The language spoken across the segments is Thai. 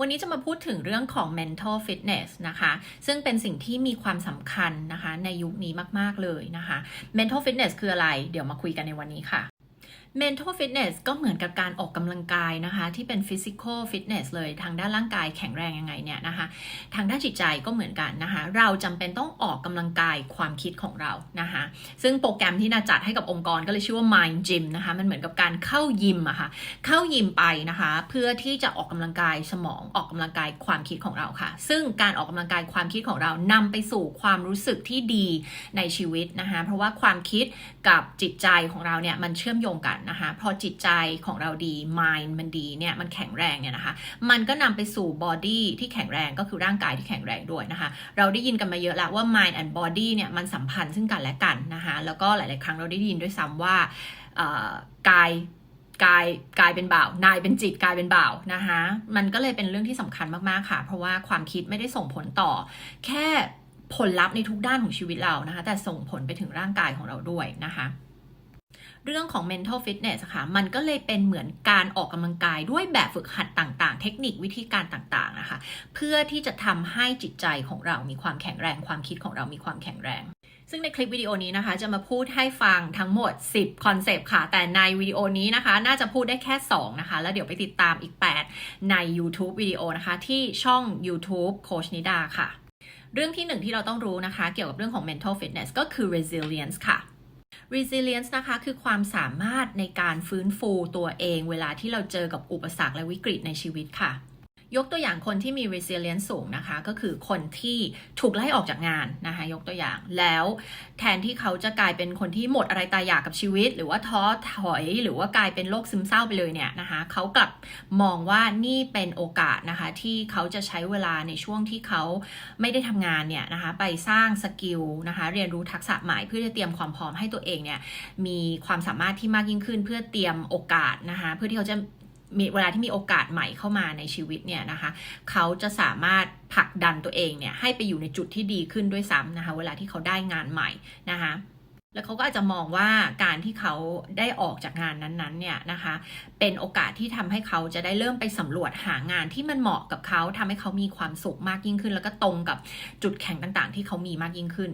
วันนี้จะมาพูดถึงเรื่องของ mental fitness นะคะ ซึ่งเป็นสิ่งที่มีความสำคัญนะคะในยุคนี้มาก ๆ เลยนะคะ mental fitness คืออะไร เดี๋ยวมาคุยกันในวันนี้ค่ะ mental fitness ก็เหมือนกับการออกกำลังกายนะคะ ที่เป็น physical fitness เลยทางด้านร่างกายแข็งแรงยังไงเนี่ยนะคะ ทางด้านจิตใจก็เหมือนกันนะคะ เราจำเป็นต้องออกกำลังกายความคิดของเรานะคะ ซึ่งโปรแกรมที่นาจัดให้กับองค์กรก็เลยชื่อว่า mind gym นะคะ มันเหมือนกับการเข้ายิมอะค่ะ เข้ายิมไปนะคะ เพื่อที่จะออกกำลังกายสมองออกกำลังกายความคิดของเราค่ะ ซึ่งการออกกำลังกายความคิดของเรานำไปสู่ความรู้สึกที่ดีในชีวิตนะคะ เพราะว่าความคิดกับจิตใจของเราเนี่ยมันเชื่อมโยงกันนะคะ พอจิตใจของเราดี mind มันดีเนี่ยมันแข็งแรงเนี่ยนะคะ มันก็นำไปสู่ body ที่แข็งแรงก็คือร่างกายที่แข็งแรงด้วยนะคะ เราได้ยินกันมาเยอะแล้วว่า mind and body เนี่ยมันสัมพันธ์ซึ่งกันและกันนะคะ แล้วก็หลาย ๆ ครั้งเราได้ยินด้วยซ้ำว่ากายกายกายเป็นบ่าวนายเป็นจิตกายเป็นบ่าวนะคะมันก็เลยเป็นเรื่องที่สำคัญมาก ๆ ค่ะ เพราะว่าความคิดไม่ได้ส่งผลต่อ แค่ผลลัพธ์ในทุกด้านของชีวิตเรานะคะ แต่ส่งผลไปถึงร่างกายของเราด้วยนะคะ เรื่องของ mental fitness อะค่ะ มันก็เลยเป็นเหมือนการออกกำลังกายด้วยแบบฝึกหัดต่างๆ เทคนิควิธีการต่างๆนะคะ เพื่อที่จะทำให้จิตใจของเรามีความแข็งแรง ความคิดของเรามีความแข็งแรง ซึ่งในคลิปวิดีโอนี้นะคะ จะมาพูดให้ฟังทั้งหมด 10 คอนเซปต์ค่ะ แต่ในวิดีโอนี้นะคะ น่าจะพูดได้แค่ 2 นะคะ แล้วเดี๋ยวไปติดตามอีก 8 ใน YouTube วิดีโอนะคะ ที่ช่อง YouTube โคชนิดาค่ะ เรื่องที่หนึ่งที่เราต้องรู้นะคะ เกี่ยวกับเรื่องของ mental fitness ก็คือ resilience ค่ะ resilience นะคะคือความสามารถในการฟื้นฟูตัวเอง เวลาที่เราเจอกับอุปสรรคและวิกฤตในชีวิตค่ะ ยกตัวอย่างคนที่มี resilience สูงนะคะ ก็คือคนที่ถูกไล่ออกจากงานนะคะ ยกตัวอย่างแล้วแทนที่เขาจะกลายเป็นคนที่หมดอะไรตายอยากกับชีวิต หรือว่าท้อถอยหรือว่ากลายเป็นโรคซึมเศร้าไปเลยเนี่ยนะคะเขากลับมองว่านี่เป็นโอกาสนะคะ ที่เขาจะใช้เวลาในช่วงที่เขาไม่ได้ทำงานเนี่ยนะคะ ไปสร้างสกิลนะคะ เรียนรู้ทักษะใหม่เพื่อจะเตรียมความพร้อมให้ตัวเองเนี่ยมีความสามารถที่มากยิ่งขึ้นเพื่อเตรียมโอกาสนะคะ เพื่อที่เขาจะ มีเวลาที่มีโอกาสใหม่เข้ามาในชีวิตเนี่ยนะคะ เขาจะสามารถผลักดันตัวเองเนี่ยให้ไปอยู่ในจุดที่ดีขึ้นด้วยซ้ำนะคะ เวลาที่เขาได้งานใหม่นะคะแล้วเขาก็อาจจะมองว่าการที่เขาได้ออกจากงานนั้นๆเนี่ยนะคะ เป็นโอกาสที่ทำให้เขาจะได้เริ่มไปสำรวจหางานที่มันเหมาะกับเขาทำให้เขามีความสุขมากยิ่งขึ้น แล้วก็ตรงกับจุดแข็งต่างๆ ที่เขามีมากยิ่งขึ้น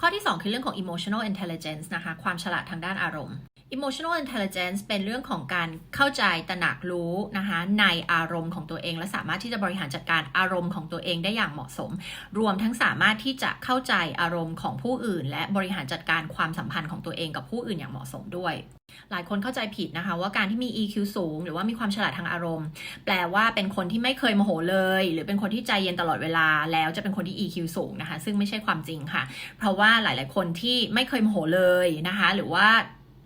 ข้อที่ 2 คือเรื่องของ emotional intelligence นะคะ ความฉลาดทางด้านอารมณ์ emotional intelligence เป็นเรื่องของการเข้าใจตระหนักรู้นะคะในอารมณ์ของตัวเอง และสามารถที่จะบริหารจัดการอารมณ์ของตัวเองได้อย่างเหมาะสม รวมทั้งสามารถที่จะเข้าใจอารมณ์ของผู้อื่น และบริหารจัดการความสัมพันธ์ของตัวเองกับผู้อื่นอย่างเหมาะสมด้วยหลายคนเข้าใจผิดนะคะว่าการที่มี EQ สูง หรือว่ามีความฉลาดทางอารมณ์ แปลว่าเป็นคนที่ไม่เคยโมโหเลย หรือเป็นคนที่ใจเย็นตลอดเวลา แล้วจะเป็นคนที่ EQ สูงนะคะ ซึ่งไม่ใช่ความจริงค่ะ เพราะว่าหลาย ๆ คนที่ไม่เคยโมโหเลยนะคะ หรือว่า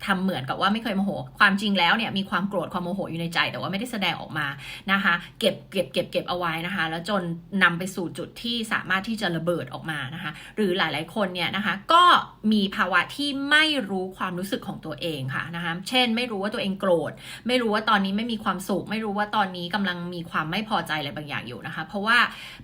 ทำเหมือนกับว่าไม่เคยโมโห ความจริงแล้วเนี่ยมีความโกรธความโมโหอยู่ในใจ แต่ว่าไม่ได้แสดงออกมานะคะ เก็บเก็บเก็บเก็บเอาไว้นะคะ แล้วจนนำไปสู่จุดที่สามารถที่จะระเบิดออกมานะคะ หรือหลาย ๆ คนเนี่ยนะคะ ก็มีภาวะที่ไม่รู้ความรู้สึกของตัวเองค่ะนะคะ เช่น ไม่รู้ว่าตัวเองโกรธ ไม่รู้ว่าตอนนี้ไม่มีความสุข ไม่รู้ว่าตอนนี้กำลังมีความไม่พอใจอะไรบางอย่างอยู่นะคะ เพราะว่า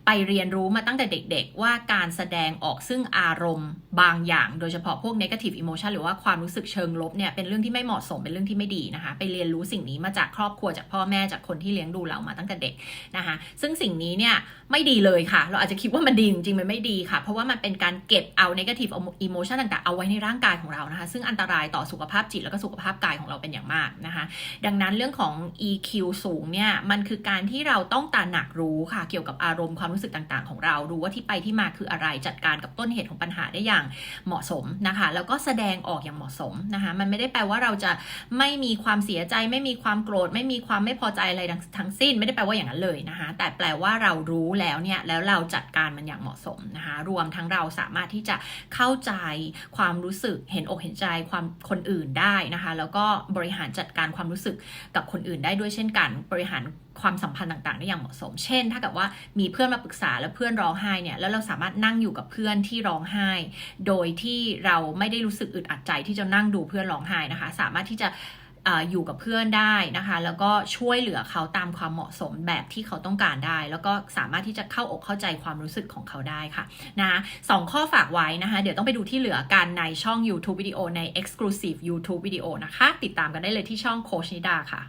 ไปเรียนรู้มาตั้งแต่เด็ก ๆ ว่าการแสดงออกซึ่งอารมณ์บางอย่าง โดยเฉพาะพวก negative emotion หรือว่าความรู้สึกเชิงลบเนี่ยเป็นเรื่องที่ไม่เหมาะสมเป็นเรื่องที่ไม่ดีนะคะ ไปเรียนรู้สิ่งนี้มาจากครอบครัวจากพ่อแม่จากคนที่เลี้ยงดูเรามาตั้งแต่เด็กนะคะ ซึ่งสิ่งนี้เนี่ยไม่ดีเลยค่ะ เราอาจจะคิดว่ามันดีจริงๆมันไม่ดีค่ะ เพราะว่ามันเป็นการเก็บเอา negative emotion ต่างๆเอาไว้ในร่างกายของเรานะคะ ซึ่งอันตรายต่อสุขภาพจิตแล้วก็สุขภาพกายของเราเป็นอย่างมากนะคะ ดังนั้นเรื่องของ EQ สูงเนี่ยมันคือการที่เราต้องตระหนักรู้ค่ะ เกี่ยวกับอารมณ์ความรู้สึกต่างๆ ของเรารู้ว่าที่ไปที่มาคืออะไรจัดการกับต้นเหตุของปัญหาได้อย่างเหมาะสมนะคะ แล้วก็แสดงออกอย่างเหมาะสมนะคะมันไม่ได้แปลว่าเราจะไม่มีความเสียใจ ไม่มีความโกรธ ไม่มีความไม่พอใจอะไรทั้งสิ้น ไม่ได้แปลว่าอย่างนั้นเลยนะคะ แต่แปลว่าเรารู้แล้วเนี่ยแล้วเราจัดการมันอย่างเหมาะสมนะคะรวมทั้งเราสามารถที่จะเข้าใจความรู้สึกเห็นอกเห็นใจความคนอื่นได้นะคะ แล้วก็บริหารจัดการความรู้สึกกับคนอื่นได้ด้วยเช่นกัน บริหารความสัมพันธ์ต่างๆได้อย่างเหมาะสม เช่น ถ้าเกิดว่ามีเพื่อนมาปรึกษาแล้วเพื่อนร้องไห้เนี่ย แล้วเราสามารถนั่งอยู่กับเพื่อนที่ร้องไห้ โดยที่เราไม่ได้รู้สึกอึดอัดใจที่จะนั่งดูเพื่อนร้องไฮนะคะ สามารถที่จะอยู่กับเพื่อนได้นะคะ แล้วก็ช่วยเหลือเขาตามความเหมาะสมแบบที่เขาต้องการได้ แล้วก็สามารถที่จะเข้าอกเข้าใจความรู้สึกของเขาได้ค่ะนะสองข้อฝากไว้นะคะ เดี๋ยวต้องไปดูที่เหลือกันในช่อง YouTube วิดีโอใน Exclusive YouTube วิดีโอนะคะ ติดตามกันได้เลยที่ช่องโคชนิดาค่ะ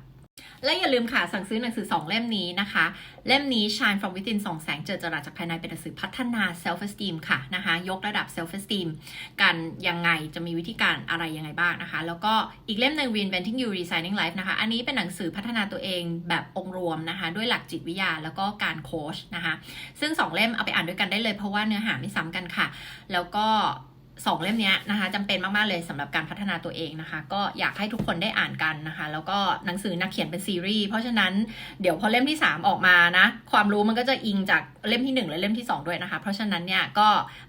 และอย่าลืมค่ะ สั่งซื้อหนังสือ 2 เล่มนี้นะคะ เล่มนี้ Shine from Within ส่องแสงเจิดจรัสจากภายในเป็นหนังสือพัฒนา self esteem ค่ะนะคะ ยกระดับ self esteem กันยังไงจะมีวิธีการอะไรยังไงบ้างนะคะ แล้วก็อีกเล่มหนึ่ง reinventing you resigning life นะคะ อันนี้เป็นหนังสือพัฒนาตัวเองแบบองค์รวมนะคะ ด้วยหลักจิตวิทยาแล้วก็การโค้ชนะคะ ซึ่ง 2 เล่มเอาไปอ่านด้วยกันได้เลยเพราะว่าเนื้อหาไม่ซ้ำกันค่ะ แล้วก็ สองเล่มนี้นะคะจำเป็นมาก ๆ เลยสำหรับการพัฒนาตัวเองนะคะ ก็อยากให้ทุกคนได้อ่านกันนะคะ แล้วก็หนังสือนักเขียนเป็นซีรีส์เพราะฉะนั้นเดี๋ยวพอเล่มที่ 3 ออกมานะ ความรู้มันก็จะอิงจากเล่มที่ 1 และเล่มที่ 2 ด้วยนะคะ เพราะฉะนั้นเนี่ยก็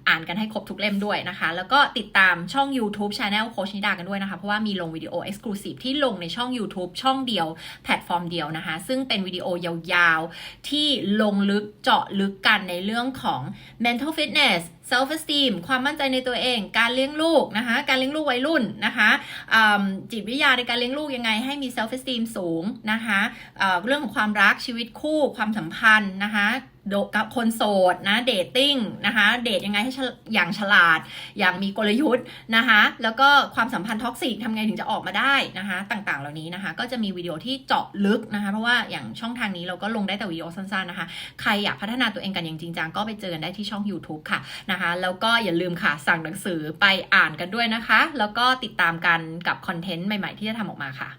อ่านกันให้ครบทุกเล่มด้วยนะคะ แล้วก็ติดตามช่อง YouTube Channel โคชนิดากันด้วยนะคะ เพราะว่ามีลงวิดีโอ Exclusive ที่ลงในช่อง YouTube ช่องเดียวแพลตฟอร์มเดียวนะคะ ซึ่งเป็นวิดีโอยาวๆที่ลงลึกเจาะลึกกันในเรื่องของ mental fitness self esteem ความมั่นใจในตัวเอง การเลี้ยงลูกนะคะ การเลี้ยงลูกวัยรุ่นนะคะจิตวิทยาในการเลี้ยงลูกยังไงให้มี self esteem สูงนะคะเรื่องของความรักชีวิตคู่ความสัมพันธ์นะคะ กับคนโสดนะเดทติ้งนะคะเดทยังไงให้อย่างฉลาด อย่างมีกลยุทธ์นะคะแล้วก็ความสัมพันธ์ท็อกซิกทำไงถึงจะออกมาได้นะคะต่างๆ เหล่านี้นะคะก็จะมีวิดีโอที่เจาะลึกนะคะเพราะว่าอย่างช่องทางนี้เราก็ลงได้แต่วิดีโอสั้นๆนะคะใครอยากพัฒนาตัวเองกันอย่างจริงจังก็ไปเจอกันได้ที่ช่อง YouTube ค่ะนะคะแล้วก็อย่าลืมค่ะสั่งหนังสือไปอ่านกันด้วยนะคะ แล้วก็ติดตามกันกับคอนเทนต์ใหม่ ๆ ที่จะทำออกมาค่ะ